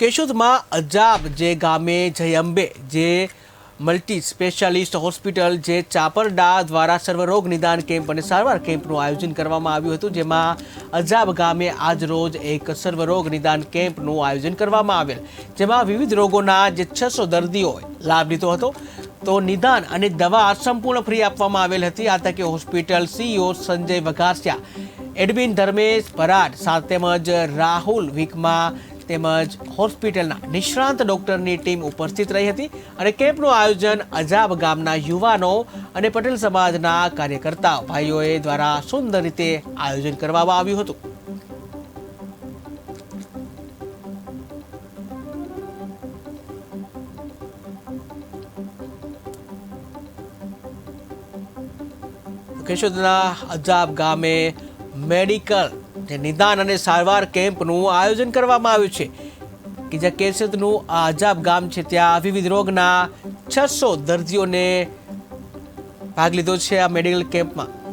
કેશોદમાં અજાબ જે ગામે જય અંબે જે મલ્ટી સ્પેશિયાલિસ્ટ હોસ્પિટલ, જે ચાપરડા દ્વારા સર્વરોગ નિદાન કેમ્પ અને સારવાર કેમ્પનું આયોજન કરવામાં આવ્યું હતું, જેમાં અજાબ ગામે આજ રોજ એક સર્વરોગ નિદાન કેમ્પનું આયોજન કરવામાં આવેલ, જેમાં વિવિધ રોગોના જે છસો દર્દીઓએ લાભ લીધો હતો. તો નિદાન અને દવા સંપૂર્ણ ફ્રી આપવામાં આવેલ હતી. આ તકે hospital CEO Sanjay Vaghasiya, admin Dharmesh Parad સાથે તેમજ રાહુલ વિકમા તેમજ હોસ્પિટલના નિષ્ણાંત ડોક્ટરની ટીમ ઉપસ્થિત રહી હતી અને કેમ્પનું આયોજન અજાબ ગામના યુવાનો અને પટેલ સમાજના કાર્યકર્તા ભાઈઓએ દ્વારા સુંદર રીતે આયોજન કરવામાં આવ્યું હતું. કેશોદના અજાબ ગામે મેડિકલ જે નિદાન અને સારવાર કેમ્પનું આયોજન કરવામાં આવ્યું છે. કે જ્યાં કેસદનું આ અજાબ ગામ છે, ત્યાં વિવિધ રોગના છસો દર્દીઓને ભાગ લીધો છે આ મેડિકલ કેમ્પમાં.